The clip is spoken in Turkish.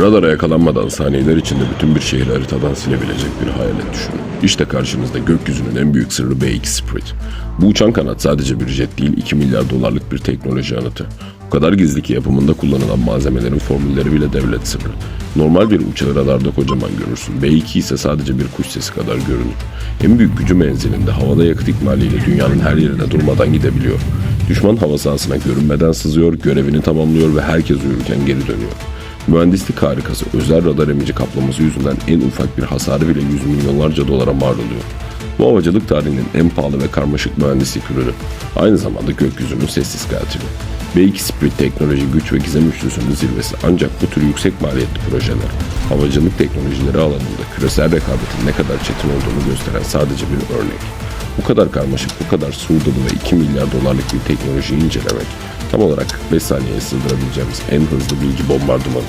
Radara yakalanmadan saniyeler içinde bütün bir şehri haritadan silebilecek bir hayalet düşünün. İşte karşınızda gökyüzünün en büyük sırrı B2 Spirit. Bu uçan kanat sadece bir jet değil 2 milyar dolarlık bir teknoloji anıtı. O kadar gizli ki yapımında kullanılan malzemelerin formülleri bile devlet sırrı. Normal bir uçağı radarda kocaman görürsün. B2 ise sadece bir kuş sesi kadar görünür. En büyük gücü menzilinde havada yakıt ikmaliyle dünyanın her yerine durmadan gidebiliyor. Düşman hava sahasına görünmeden sızıyor, görevini tamamlıyor ve herkes uyurken geri dönüyor. Mühendislik harikası özel radar emici kaplaması yüzünden en ufak bir hasarı bile yüz milyonlarca dolara mal oluyor. Bu havacılık tarihinin en pahalı ve karmaşık mühendislik ürünü. Aynı zamanda gökyüzünün sessiz katili. B2 Spirit teknoloji güç ve gizem üçlüsünün zirvesi ancak bu tür yüksek maliyetli projeler havacılık teknolojileri alanında küresel rekabetin ne kadar çetin olduğunu gösteren sadece bir örnek. Bu kadar karmaşık, bu kadar dolu ve 2 milyar dolarlık bir teknolojiyi incelemek tam olarak 5 saniyeye sığdırabileceğimiz en hızlı bilgi bombardımanı.